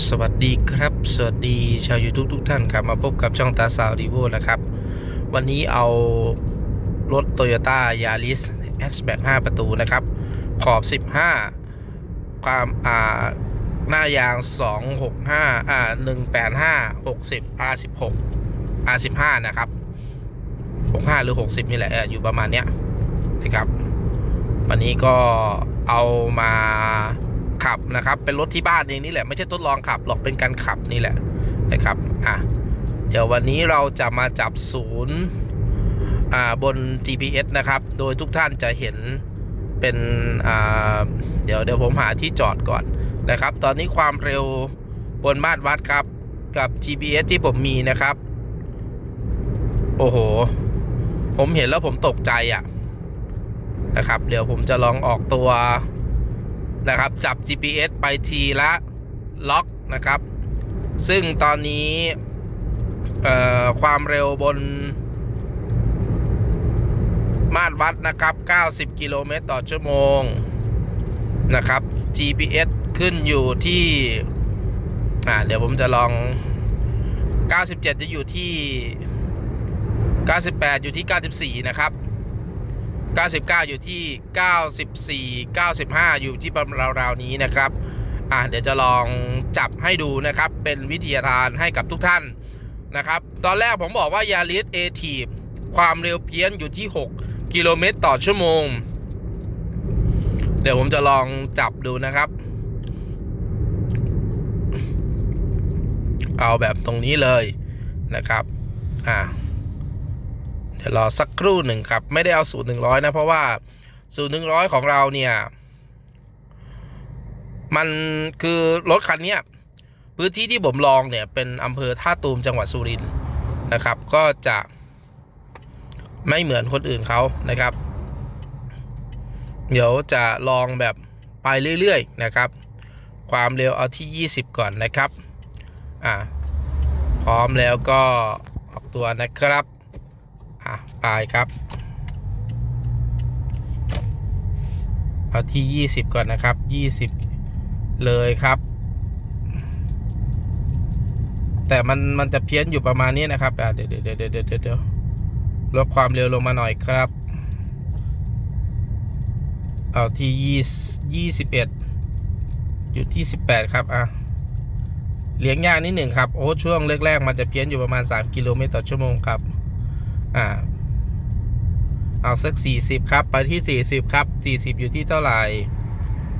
สวัสดีครับ สวัสดีชาว YouTube ทุกท่านครับ มาพบกับช่องตาสาวดีโวนะครับ วันนี้เอารถ Toyota Yaris Hatchback 5 ประตูนะครับ ขอบ 15 ความอ่าหน้ายาง 265อ่า185 60 R16 R15 นะครับ 65 หรือ 60 นี่แหละอออยู่ประมาณเนี้ยนะครับ วันนี้ก็เอามา ขับนะครับ เป็นรถที่บ้านเองนี่แหละไม่ใช่ทดลองขับหรอกเป็นการขับนี่แหละนะครับอะเดี๋ยววันนี้เราจะมาจับศูนย์อ่าบน GPS นะครับ โดยทุกท่านจะเห็นเป็นอ่าเดี๋ยวเดี๋ยวผมหาที่จอดก่อนนะครับ ตอนนี้ความเร็วบนมาตรวัดครับกับ GPS ที่ผมมีนะครับ โอ้โห ผมเห็นแล้วผมตกใจอะนะครับ เดี๋ยวผมจะลองออกตัว นะครับ จับ GPS ไปทีละล็อกนะครับ ซึ่งตอนนี้ความเร็วบน มาตรวัดนะครับ 90 กิโลเมตรต่อชั่วโมงนะครับ GPS ขึ้นอยู่ที่อ่าเดี๋ยวผมจะลอง 97 จะอยู่ที่ 98 อยู่ที่ 94 นะครับ 99 อยู่ที่ 94 95 อยู่ที่ประมาณราวๆนี้นะครับอะเดี๋ยวจะลองจับให้ดูนะครับ เป็นวิทยาทานให้กับทุกท่านนะครับ ตอนแรกผมบอกว่ายาริสเอทีฟความเร็วเพี้ยนอยู่ที่ 6 กิโลเมตรต่อชั่วโมง เดี๋ยวผมจะลองจับดูนะครับ เอาแบบตรงนี้เลยนะครับ อ่า ดี๋ยวรอสักครู่หนึ่งครับ ไม่ได้เอาสูตรหนึ่งร้อยนะ เพราะว่าสูตรหนึ่งร้อยของเราเนี่ย มันคือรถคันนี้พื้นที่ที่ผมลองเนี่ย เป็นอำเภอท่าตูมจังหวัดสุรินทร์นะครับ ก็จะไม่เหมือนคนอื่นเขานะครับ เดี๋ยวจะลองแบบไปเรื่อยๆนะครับ ความเร็วเอาที่ 20 ก่อนนะครับ อ่า พร้อมแล้วก็ออกตัวนะครับ อะไปครับ เอาที่ 20 ก่อนนะครับ 20 เลยครับ แต่มันมันจะเพี้ยนอยู่ประมาณนี้นะครับเดี๋ยวเดี๋ยวเดี๋ยวเดี๋ยวเดี๋ยวเดี๋ยวลดความเร็วลงมาหน่อยครับ เอาที่ยี่สิบเอ็ดอยู่ที่สิบแปดครับอะเลี้ยงยากนิดหนึ่งครับ โอ้ช่วงแรกๆมันจะเพี้ยนอยู่ประมาณ 3 กิโลเมตรต่อชั่วโมงครับ อ่า เอาสัก40ครับ ไปที่40ครับ40อยู่ที่เท่าไหร่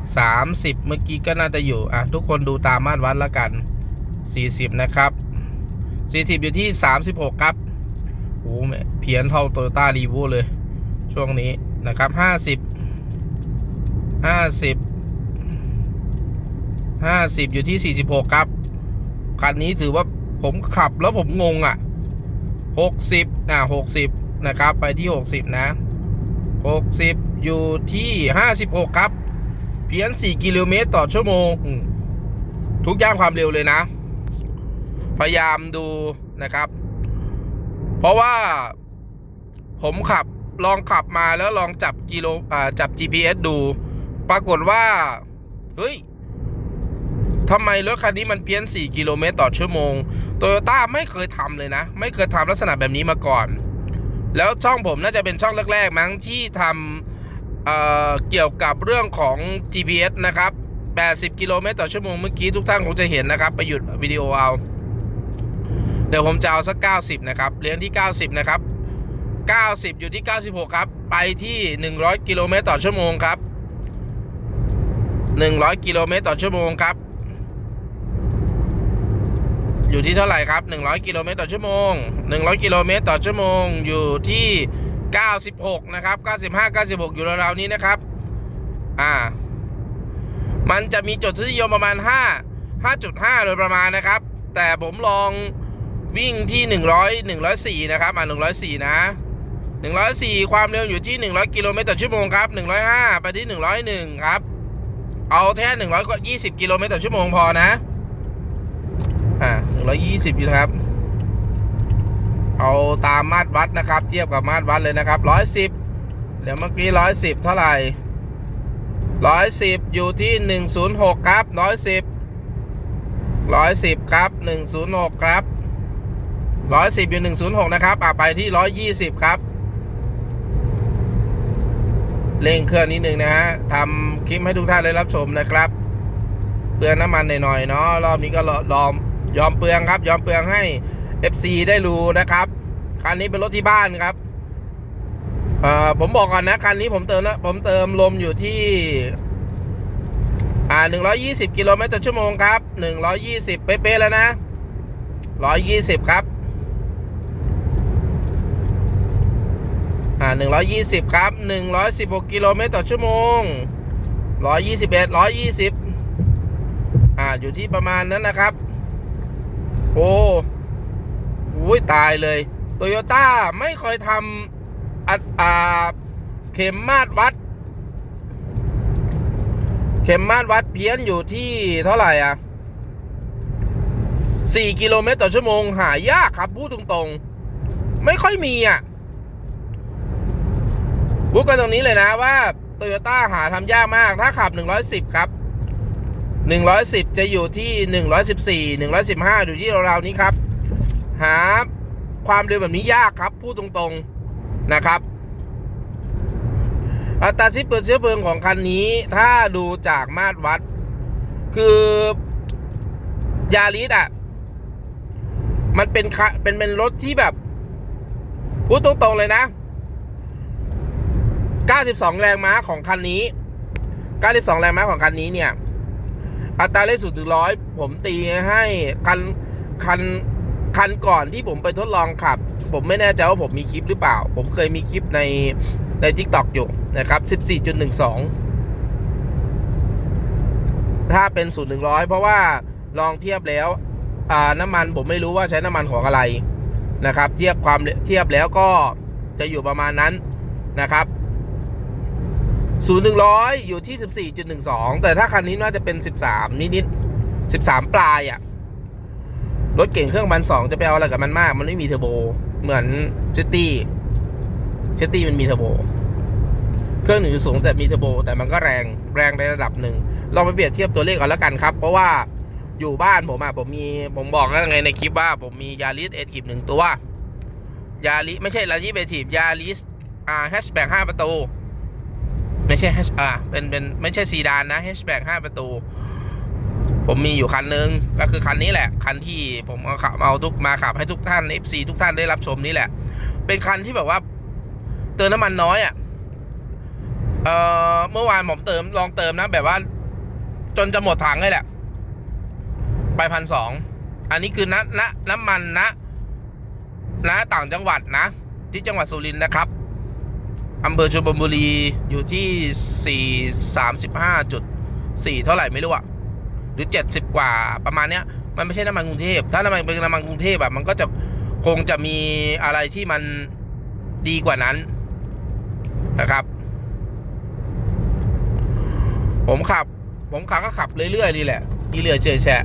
30เมื่อกี้ก็น่าจะอยู่ อะ ทุกคนดูตามมาตรวัดแล้วกัน40นะครับ40อยู่ที่36ครับโอ้แม่เพี้ยนเท่าโตโยต้ารีโวเลย ช่วงนี้นะครับ50 50 50อยู่ที่46ครับ คันนี้ถือว่าผมขับแล้วผมงงอะ 60อ่า60 นะครับ ไปที่ 60 นะ 60 อยู่ที่ 56 ครับ เพียง4กิโลเมตรต่อชั่วโมง ทุกย่างความเร็วเลยนะ พยายามดูนะครับ เพราะว่าผมขับลองขับมาแล้วลองจับกิโลอ่าจับ GPS ดู ปรากฏว่า เฮ้ย ทำไมรถคันนี้มันเพี้ยน 4 กิโลเมตรต่อชั่วโมง โตโยต้าไม่เคยทำเลยนะ ไม่เคยทำลักษณะแบบนี้มาก่อน แล้วช่องผมน่าจะเป็นช่องแรกๆมั้งที่ทำเเกี่ยวกับเรื่องของ GPS นะครับ 80 กิโลเมตรต่อชั่วโมงเมื่อกี้ทุกท่านคงจะเห็นนะครับ ไปหยุดวิดีโอเอา เดี๋ยวผมจะเอาสัก 90 นะครับ เลี้ยงที่ 90 นะครับ 90 อยู่ที่ 96 ครับ ไปที่ 100 กิโลเมตรต่อชั่วโมงครับ 100 กิโลเมตรต่อชั่วโมงครับ อยู่ที่เท่าไหร่ครับ 100 กิโลเมตรต่อชั่วโมง 100 กิโลเมตรต่อชั่วโมง อยู่ที่ 96 นะครับ 95 96 อยู่ราวๆนี้นะครับ อ่า มันจะมีจุดทศนิยมประมาณ 5 5.5 โดยประมาณนะครับ แต่ผมลองวิ่งที่ 100 104 นะครับ อ่า104 นะ 104 ความเร็วอยู่ที่ 100 กิโลเมตรต่อชั่วโมงครับ 105 ไปที่ 101 ครับ เอาแค่120 กิโลเมตรต่อชั่วโมงพอนะ ร้อยยี่สิบนะครับ เอาตามมาตรวัดนะครับ เทียบกับมาตรวัดเลยนะครับร้อยสิบเดี๋ยวเมื่อกี้ร้อยสิบเท่าไหร่ร้อยสิบอยู่ที่หนึ่งศูนย์หกครับร้อยสิบร้อยสิบครับหนึ่งศูนย์หกครับร้อยสิบอยู่หนึ่งศูนย์หกนะครับอะไปที่ร้อยยี่สิบครับเร่งเครื่องนิดนึงนะฮะทำคลิปให้ทุกท่านได้รับชมนะครับเปลืองน้ำมันหน่อยๆเนาะรอบนี้ก็ลอม ยอมเปลืองครับ ยอมเปลืองให้ FC ได้รู้นะครับ คันนี้เป็นรถที่บ้านครับเอ่อผมบอกก่อนนะ คันนี้ผมเติมนะผมเติมลมอยู่ที่ อ่า 120 กิโลเมตรต่อชั่วโมงครับ 120 เป๊ะๆแล้วนะ 120 ครับ อ่า 120 ครับ 116 กิโลเมตรต่อชั่วโมง 121 120 อ่า อยู่ที่ประมาณนั้นนะครับ โอ้อุ้ยตายเลยโตโยต้าไม่เคยทำอัดอาเข็มมาตรวัด เข็มมาตรวัดเพี้ยนอยู่ที่เท่าไหร่อะ4กิโลเมตรต่อชั่วโมงหายากครับพูดตรงๆ ไม่ค่อยมีอะพูดกันตรงนี้เลยนะว่าโตโยต้าหาทำยากมากถ้าขับ 110 ครับ 110 จะอยู่ที่ 114 115 อยู่ที่ราวๆนี้ครับ หาความเร็วแบบนี้ยากครับพูดตรงๆนะครับ อัตราสิ้นเปลืองเชื้อเพลิงของคันนี้ถ้าดูจากมาตรวัด คือยาริสอะ มันเป็นคะเป็นเป็นรถที่แบบ พูดตรงๆเลยนะ 92 แรงม้าของคันนี้ 92 แรงม้าของคันนี้เนี่ย อัตราเร่งสูงถึงร้อยผมตีให้คันคันคันก่อนที่ผมไปทดลองขับ ผมไม่แน่ใจว่าผมมีคลิปหรือเปล่า ผมเคยมีคลิปในใน t ิ k t o k อยู่นะครับ 14.12 ถ้าเป็น0 100เพราะว่าลองเทียบแล้วน้ำมันผมไม่รู้ว่าใช้น้ำมันของอะไรนะครับ เทียบความเทียบแล้วก็จะอยู่ประมาณนั้นนะครับ ศูนย์หนึ่งร้อยอยู่ที่สิบสี่จุดหนึ่งสองแต่ถ้าคันนี้น่าจะเป็นสิบสามนิดๆสิบสามปลายอะ่ะ รถเก่งเครื่องพันสองจะไปเอาอะไรกับมันมาก มันไม่มีเทอร์โบ เหมือนเชตตี้เชตตี้มันมีเทอร์โบ เครื่องหนึ่งสูงแต่มีเทอร์โบ แต่มันก็แรงแรงในระดับหนึ่งลองไปเปรียบเทียบตัวเลขเอาแล้วกันครับ เพราะว่าอยู่บ้านผมอะผมมีผมบอกแล้วไงในคลิปว่า ผมมียาริสเอทีฟหนึ่งตัวยาริไม่ใช่ยาริสเอทีฟยาริสอ่าแฮชแบ็กห้าประตู ไม่ใช่ H อ่าเป็นเป็นไม่ใช่ซีดานนะ hatchback 5ประตู ผมมีอยู่คันนึง ก็คือคันนี้แหละ คันที่ผมเอาขับเอาทุกมาขับให้ทุกท่าน FC ทุกท่านได้รับชมนี่แหละ เป็นคันที่แบบว่า เติมน้ำมันน้อยอะ่ะเอ่อเมื่อวานผมเติมลองเติมนะ แบบว่า จนจะหมดถังเลยแหละ ไปพันสองอันนี้คือณณน้ำมันนะณต่างจังหวัดนะ ที่จังหวัดสุรินทร์นะครับ อำเภอชลบุรีอยู่ที่ 4 35จุด4เท่าไหร่ไม่รู้อะหรือ 70 กว่าประมาณเนี้ย มันไม่ใช่น้ำมันกรุงเทพ ถ้าน้ำมันเป็นน้ำมันกรุงเทพแบบมันก็จะคงจะมีอะไรที่มันดีกว่านั้นนะครับ ผมขับ ผมขับก็ขับเรื่อยๆนี่แหละนี่เรื่อยเฉยแฉะ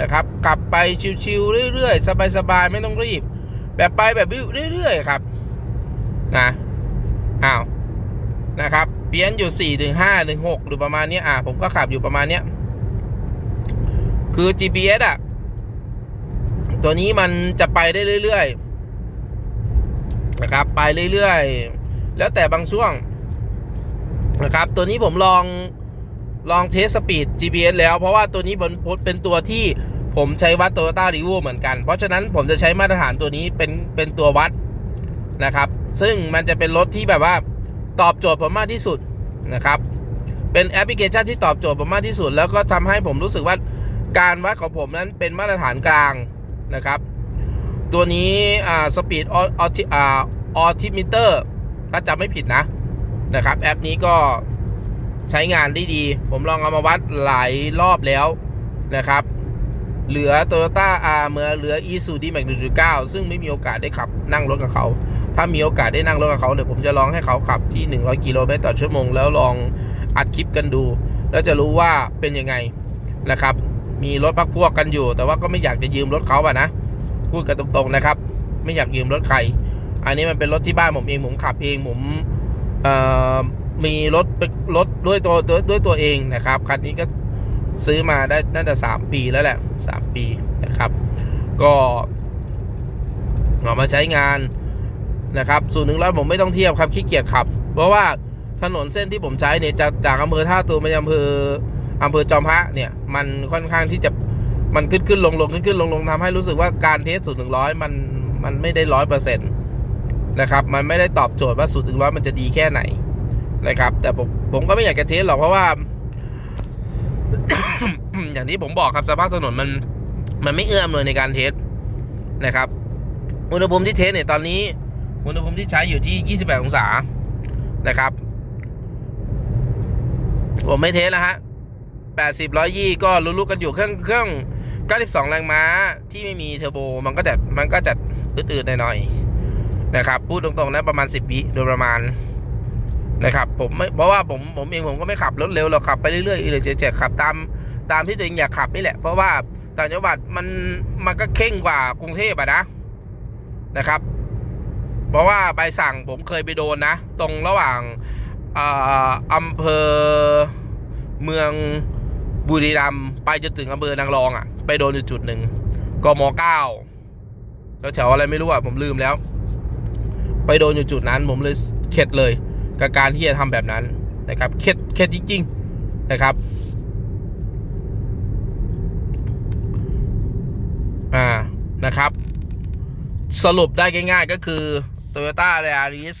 นะครับขับไปชิวๆเรื่อยๆ สบายๆ ไม่ต้องรีบ แบบไปแบบเรื่อยๆ ครับ นะ อ้าวนะครับเพี้ยนอยู่4ี่ถึงห้าถึงหกหรือประมาณนี้อ่าผมก็ขับอยู่ประมาณเนี้ยคือ GPS อะ ตัวนี้มันจะไปได้เรื่อยๆนะครับไปเรื่อยๆ แล้วแต่บางช่วงนะครับ ตัวนี้ผมลองลองเทสสปีด GPS แล้ว เพราะว่าตัวนี้เป็นเป็นตัวที่ผมใช้วัด Toyota r e v o เหมือนกัน เพราะฉะนั้นผมจะใช้มาตรฐานตัวนี้เป็นเป็นตัววัดนะครับ ซึ่งมันจะเป็นรถที่แบบว่าตอบโจทย์ผมมากที่สุดนะครับ เป็นแอปพลิเคชันที่ตอบโจทย์ผมมากที่สุด แล้วก็ทำให้ผมรู้สึกว่าการวัดของผมนั้นเป็นมาตรฐานกลางนะครับ ตัวนี้อ่าสปีดออทิอ่าออทิมิเตอร์ถ้าจำไม่ผิดนะนะครับ แอปนี้ก็ใช้งานได้ดี ผมลองเอามาวัดหลายรอบแล้วนะครับ เหลือ Toyota R เมื่อเหลือ i s u d m a x 1.9 ซึ่งไม่มีโอกาสได้ขับนั่งรถกับเขา ถ้ามีโอกาสได้นั่งรถกับเขาเดี๋ยวผมจะลองให้เขาขับที่ 100 กิโลเมตรต่อชั่วโมง แล้วลองอัดคลิปกันดู แล้วจะรู้ว่าเป็นยังไงนะครับ มีรถพักพวกกันอยู่ แต่ว่าก็ไม่อยากจะยืมรถเขาอะนะ พูดกันตรงๆนะครับ ไม่อยากยืมรถใคร อันนี้มันเป็นรถที่บ้านผมเองผมขับเองผมมีรถเป็นรถด้วยตัวด้วยตัวเองนะครับคันนี้ก็ซื้อมาได้น่าจะสามปีแล้วแหละสามปีนะครับ ก็เอามาใช้งาน นะครับส่วนหนึ่งแล้วผมไม่ต้องเทียบครับขี้เกียจขับ เพราะว่าถนนเส้นที่ผมใช้เนี่ยจากจากอำเภอท่าตูมไปอำเภออำเภอจอมพระเนี่ยมันค่อนข้างที่จะมันขึ้นขึ้นลงลงขึ้นขึ้นลงลงทำให้รู้สึกว่าการเทสสูตรถึงร้อยมันมันไม่ได้ร้อยเปอร์เซ็นต์นะครับมันไม่ได้ตอบโจทย์ว่าสูตรถึงร้อยมันจะดีแค่ไหนนะครับ แต่ผมผมก็ไม่อยากจะเทสหรอกเพราะว่า อย่างที่ผมบอกครับสภาพถนนมันมันไม่เอื้อมเลยในการเทสนะครับ อุณหภูมิที่เทสเนี่ยตอนนี้ อุณหภูมิที่ใช้อยู่ที่ 28 องศานะครับ ผมไม่เทสแล้วฮะ 80 120 ก็รู้ๆกันอยู่เครื่องเครื่อง 92 แรงม้าที่ไม่มีเทอร์โบ มันก็จะมันก็จะอืดๆหน่อยๆนะครับ พูดตรงๆนะประมาณ 10 วิโดยประมาณนะครับผมไม่เพราะว่าผมผมเองผมก็ไม่ขับรถเร็วเราขับไปเรื่อยๆเลยเจ๊ๆขับตามตามที่ตัวเองอยากขับนี่แหละ เพราะว่าต่างจังหวัดมันมันก็เข่งกว่ากรุงเทพอะนะนะครับ เพราะว่าใบสั่งผมเคยไปโดนนะ ตรงระหว่างอำเภอเมืองบุรีรัมย์ไปจนถึงอำเภอนางรองอะ่ะ ไปโดนอยู่จุดหนึ่งกมเก้าแล้วแถวอะไรไม่รู้อะ่ะผมลืมแล้ว ไปโดนอยู่จุดนั้น ผมเลยเข็ดเลย กับการที่จะทำแบบนั้นนะครับเข็ดเข็ดจริง ๆนะครับ อ่านะครับ สรุปได้ง่าย ๆก็คือ Toyota Yaris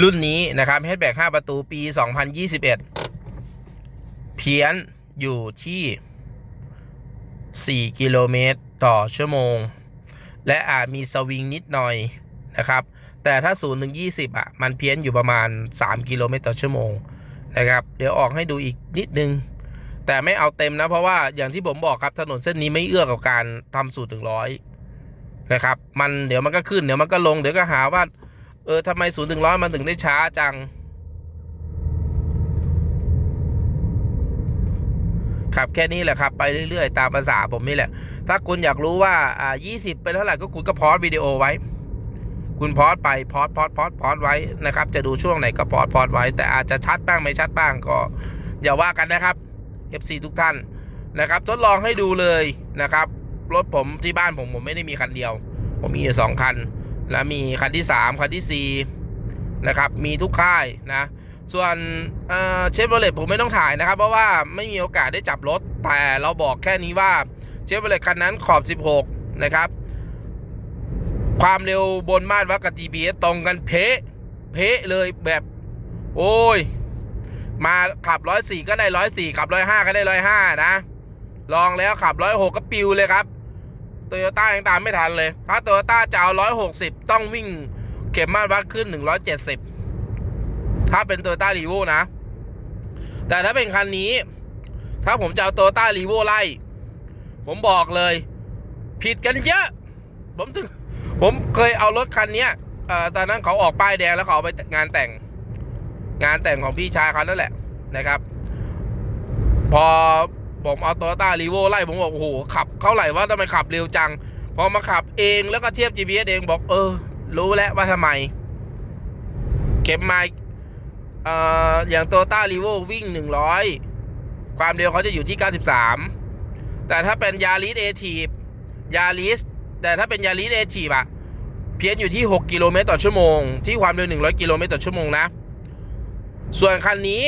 รุ่นนี้นะครับ hatchback 5ประตูปี 2021 เพี้ยนอยู่ที่ 4 กิโลเมตรต่อชั่วโมง และอาจมีสวิงนิดหน่อยนะครับ แต่ถ้า 0 ถึง 20 อะ มันเพี้ยนอยู่ประมาณ 3 กิโลเมตรต่อชั่วโมงนะครับ เดี๋ยวออกให้ดูอีกนิดนึง แต่ไม่เอาเต็มนะ เพราะว่าอย่างที่ผมบอกครับถนนเส้นนี้ไม่เอื้อกับการทำสูตรถึงร้อย นะครับ มันเดี๋ยวมันก็ขึ้นเดี๋ยวมันก็ลงเดี๋ยวก็หาว่า เออทำไมศูนย์ถึงร้อยมันถึงได้ช้าจัง ครับแค่นี้แหละครับ ไปเรื่อยๆ ตามภาษาผมนี่แหละ ถ้าคุณอยากรู้ว่าอ่ายี่สิบเป็นเท่าไหร่ก็คุณก็พอสวิดีโอไว้ คุณพอสไปพอสพอสพอสพอสไว้นะครับ จะดูช่วงไหนก็พอสพอสไว้ แต่อาจจะชัดบ้างไม่ชัดบ้างก็อย่าว่ากันนะครับ FC ทุกท่านนะครับ ทดลองให้ดูเลยนะครับ รถผมที่บ้านผมผมไม่ได้มีคันเดียว ผมมีอยู่สองคัน แล้วมีคันที่สามคันที่สี่นะครับ มีทุกค่ายนะ ส่วนเชฟโรเลตผมไม่ต้องถ่ายนะครับ เพราะว่าไม่มีโอกาสได้จับรถ แต่เราบอกแค่นี้ว่าเชฟโรเลตคันนั้นขอบ 16 นะครับ ความเร็วบนมาตรวัดกับ GPS ตรงกันเพะเพะเลยแบบ โอ้ย มาขับร้อยสี่ก็ได้ร้อยสี่ขับร้อยห้าก็ได้ร้อยห้านะ ลองแล้วขับร้อยหกก็ปิวเลยครับโตโยต้ายังตามไม่ทันเลย ถ้าโตโยต้าจะเอาร้อยหกสิบต้องวิ่งเข็มมาตรวัดขึ้นหนึ่งร้อยเจ็ดสิบถ้าเป็นโตโยต้ารีโวนะ แต่ถ้าเป็นคันนี้ ถ้าผมจะเอาโตโยต้ารีโวไล่ ผมบอกเลย ผิดกันเยอะ ผมถึงผมเคยเอารถคันนี้เอ่อตอนนั้นเขาออกป้ายแดงแล้วเขาเอาไปงานแต่ง งานแต่งของพี่ชายเขานั่นแหละนะครับ พอ ผมเอาโตโยต้ารีโวไล่ผมบอกโอ้โหขับเท่าไหร่ว่าทำไมขับเร็วจัง พอมาขับเองแล้วก็เทียบ GPS เองบอกเออ รู้แล้วว่าทำไมเข็มไมล์เอ่ออย่างโตโยต้ารีโววิ่ง 100 ความเร็วเขาจะอยู่ที่ 93 แต่ถ้าเป็นยาริสเอทีฟยาริสแต่ถ้าเป็นยาริสเอทีฟอะเพี้ยนอยู่ที่ 6 กิโลเมตรต่อชั่วโมง ที่ความเร็ว 100 กิโลเมตรต่อชั่วโมงนะ ส่วนคันนี้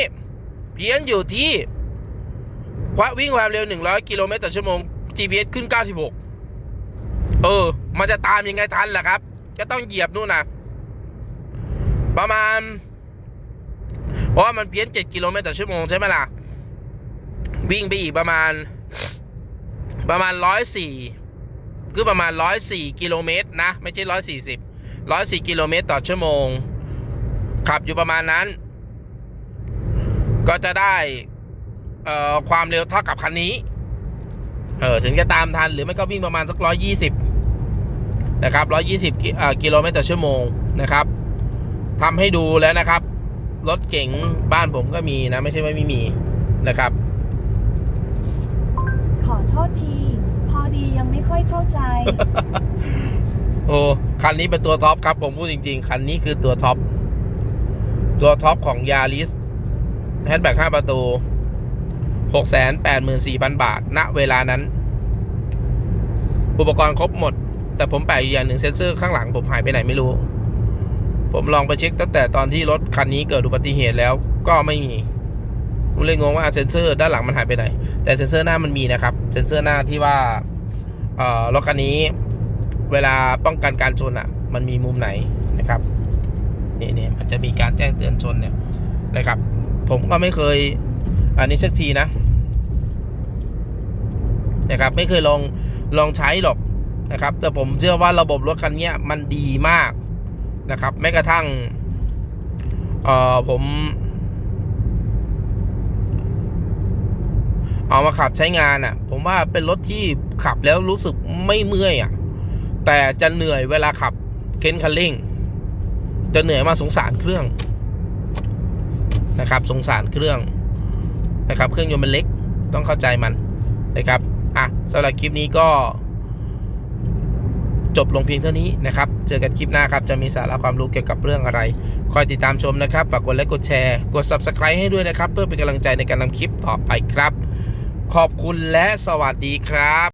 เพี้ยนอยู่ที่ คววิ่งความเร็ว 100 กิโลเมตรต่อชั่วโมง GPS ขึ้น 96 เออ มันจะตามยังไงทันล่ะครับก็ต้องเหยียบนู่นนะประมาณ เพราะว่ามันเพี้ยน 7 กิโลเมตรต่อชั่วโมงใช่ไหมล่ะ วิ่งไปอีกประมาณ ประมาณ 104 คือประมาณ 104 กิโลเมตรนะ ไม่ใช่ 140 104 กิโลเมตรต่อชั่วโมง ขับอยู่ประมาณนั้น ก็จะได้ ความเร็วเท่ากับคันนี้ เออถึงจะตามทันหรือไม่ก็วิ่งประมาณสักร้อยยี่สิบนะครับร้อยยี่สิบกิโลเมตรต่อชั่วโมงนะครับทำให้ดูแล้วนะครับ รถเก๋งบ้านผมก็มีนะ ไม่ใช่ว่าไม่มีนะครับ ขอโทษที พอดียังไม่ค่อยเข้าใจ โอ้คันนี้เป็นตัวท็อปครับผมพูดจริง ๆ คันนี้คือตัวท็อป ตัวท็อปของยาริสแฮชแบ็ก5ประตู 684,000 บาท ณ เวลานั้น อุปกรณ์ครบหมด แต่ผมแปลกอยู่อย่างหนึ่งเซ็นเซอร์ข้างหลังผมหายไปไหนไม่รู้ ผมลองไปเช็คตั้งแต่ตอนที่รถคันนี้เกิดอุบัติเหตุแล้วก็ไม่มีผมเลยงงว่าเซ็นเซอร์ด้านหลังมันหายไปไหน แต่เซ็นเซอร์หน้ามันมีนะครับเซ็นเซอร์หน้าที่ว่าเอ่อรถคันนี้เวลาป้องกันการชนอะ มันมีมุมไหนนะครับนี่นี่มันจะมีการแจ้งเตือนชนเนี่ยนะครับ ผมก็ไม่เคยอันนี้สักทีนะ นะครับไม่เคยลองลองใช้หรอกนะครับ แต่ผมเชื่อว่าระบบรถคันนี้มันดีมากนะครับแม้กระทั่งเอ่อผม เอามาขับใช้งานอะ ผมว่าเป็นรถที่ขับแล้วรู้สึกไม่เมื่อยอะ แต่จะเหนื่อยเวลาขับเค้นคันเร่ง จะเหนื่อยมาสงสารเครื่องนะครับ สงสารเครื่องนะครับ เครื่องยนต์มันเล็กต้องเข้าใจมันนะครับ อะสำหรับคลิปนี้ก็ จบลงเพียงเท่านี้นะครับ เจอกันคลิปหน้าครับ จะมีสาระความรู้เกี่ยวกับเรื่องอะไร คอยติดตามชมนะครับฝากกดไลค์กดแชร์ กด Subscribe ให้ด้วยนะครับ เพื่อเป็นกำลังใจในการนำคลิปต่อไปครับ ขอบคุณและสวัสดีครับ